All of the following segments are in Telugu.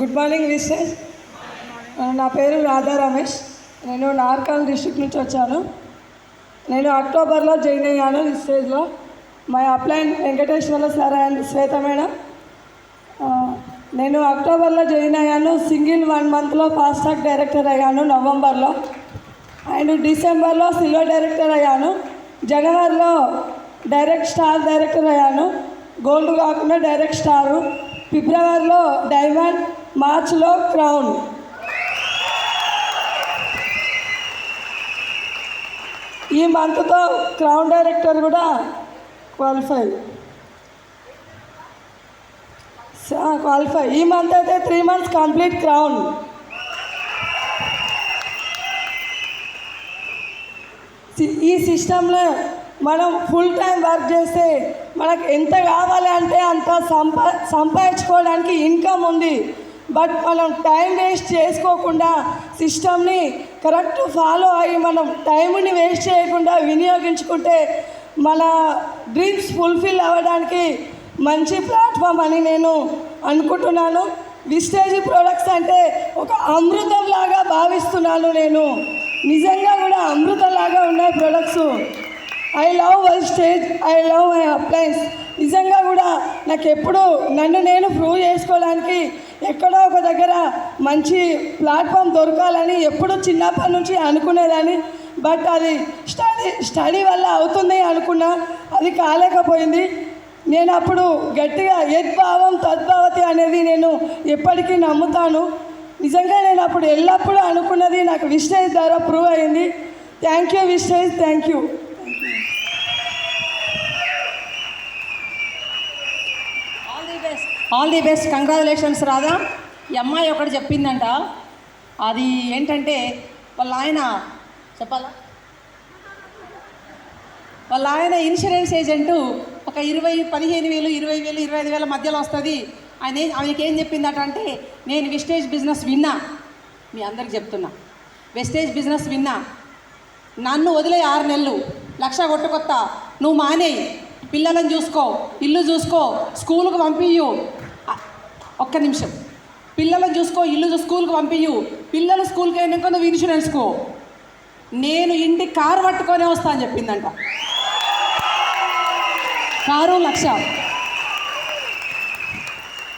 గుడ్ మార్నింగ్ విశ్వేష్ నా పేరు రాధా రమేష్. నేను నార్కల్ డిస్టిక్ నుంచి వచ్చాను. నేను అక్టోబర్లో జాయిన్ అయ్యాను ఈ స్టేజ్లో. My upline Venkateswara sir and Shweta madam. Uh, నేను అక్టోబర్లో జాయిన్ అయ్యాను. సింగిల్ వన్ మంత్లో ఫాస్ట్ ట్రాక్ డైరెక్టర్ అయ్యాను నవంబర్లో. అండ్ డిసెంబర్లో సిల్వర్ డైరెక్టర్ అయ్యాను. జనవరిలో డైరెక్ట్ స్టార్ డైరెక్టర్ అయ్యాను. గోల్డ్ కాకుండా డైరెక్ట్ స్టారు ఫిబ్రవరిలో డైమండ్ మార్చ్లో క్రౌన్. ఈ మంత్తో క్రౌన్ డైరెక్టర్ కూడా క్వాలిఫై. క్వాలిఫై. ఈ మంత్ అయితే త్రీ మంత్స్ కంప్లీట్ క్రౌన్. ఈ సిస్టంలో మనం ఫుల్ టైం వర్క్ చేస్తే మనకు ఎంత కావాలి అంటే అంత సంపా సంపాదించుకోవడానికి ఇన్కమ్ ఉంది. బట్ మనం టైం వేస్ట్ చేసుకోకుండా సిస్టమ్ని కరెక్ట్ ఫాలో అయ్యి మనం టైంని వేస్ట్ చేయకుండా వినియోగించుకుంటే మన డ్రీమ్స్ ఫుల్ఫిల్ అవ్వడానికి మంచి ప్లాట్ఫామ్ అని నేను అనుకుంటున్నాను. విస్టేజ్ ప్రోడక్ట్స్ అంటే ఒక అమృతంలాగా భావిస్తున్నాను నేను. నిజంగా కూడా అమృతంలాగా ఉన్నాయి products. I love Vestige I love my uplines నిజంగా కూడా నాకు ఎప్పుడు నన్ను నేను ప్రూవ్ చేసుకోవడానికి ఎక్కడో ఒక దగ్గర మంచి ప్లాట్ఫామ్ దొరకాలని ఎప్పుడు చిన్నప్పటి నుంచి అనుకునేదాన్ని. బట్ అది స్టడీ స్టడీ వల్ల అవుతుంది అనుకున్నా అది కాలేకపోయింది. నేను అప్పుడు గట్టిగా యద్భావం తద్భావతి అనేది నేను ఎప్పటికీ నమ్ముతాను. నిజంగా నేను అప్పుడు ఎల్లప్పుడూ అనుకున్నది నాకు విస్టేజ్ ద్వారా ప్రూవ్ అయింది. Thank you Vestige thank you all the best all the best congratulations Radha ఈ అమ్మాయి ఒకటి చెప్పిందంట. అది ఏంటంటే వాళ్ళ ఆయన చెప్పాలా? వాళ్ళ ఆయన ఇన్సూరెన్స్ ఏజెంటు ఒక ఇరవై పదిహేను వేలు ఇరవై వేలు ఇరవై ఐదు వేల మధ్యలో వస్తుంది. ఆయన ఆమెకి ఏం చెప్పిందట అంటే నేను విస్టేజ్ బిజినెస్ విన్నా. మీ అందరికి చెప్తున్నా. వెస్టేజ్ బిజినెస్ విన్నా. నన్ను వదిలే ఆరు నెలలు. లక్ష కొట్టుకొత్త. నువ్వు మానేయి. పిల్లలను చూసుకో ఇల్లు చూసుకో స్కూల్కి పంపించు ఒక్క నిమిషం. పిల్లలను చూసుకో ఇల్లు చూ- స్కూల్కి పంపియ్యు. పిల్లలు స్కూల్కి అయినాక నువ్వు ఇన్సూరెన్స్కో నేను ఇంటి కారు పట్టుకొనే వస్తా అని చెప్పిందంట. కారు లక్ష.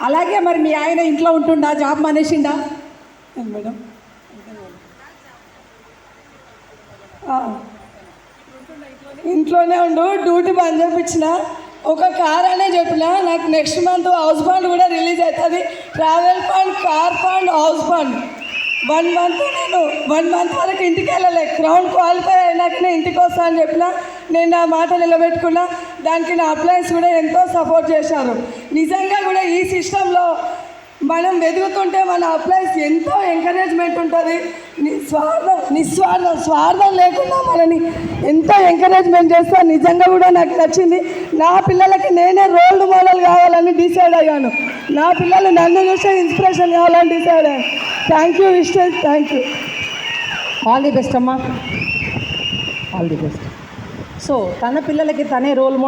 అలాగే మరి మీ ఆయన ఇంట్లో ఉంటుండా? జాబ్ మానేసిండా? మేడం? ఇంట్లోనే ఉండు డ్యూటీ బంద్ చేయించిన ఒక కార్ అనే చెప్పిన నాకు నెక్స్ట్ మంత్ హౌస్ ఫండ్ కూడా రిలీజ్ అవుతుంది. Travel fund car fund house fund one month నేను వన్ మంత్ వరకు ఇంటికి వెళ్ళలే. క్రౌన్ క్వాలిఫై అయినాకనే ఇంటికి వస్తా అని చెప్పిన నేను నా మాట నిలబెట్టుకున్నా. దానికి నా అప్లయన్స్ కూడా ఎంతో సపోర్ట్ చేశారు. నిజంగా కూడా ఈ సిస్టంలో మనం వెతుకుతుంటే మన అప్లైస్ ఎంతో ఎంకరేజ్మెంట్ ఉంటుంది. నిస్వార్థం నిస్వార్థం స్వార్థం లేకుండా మనని ఎంతో ఎంకరేజ్మెంట్ చేస్తా. నిజంగా కూడా నాకు నచ్చింది. నా పిల్లలకి నేనే రోల్ మోడల్ కావాలని డిసైడ్ అయ్యాను. నా పిల్లలు నన్ను చూసే ఇన్స్పిరేషన్ కావాలని డిసైడ్ అయ్యాను thank you Vestige thank you all the best అమ్మా. ఆల్ ది బెస్ట్ సో తన పిల్లలకి తనే రోల్ మోడల్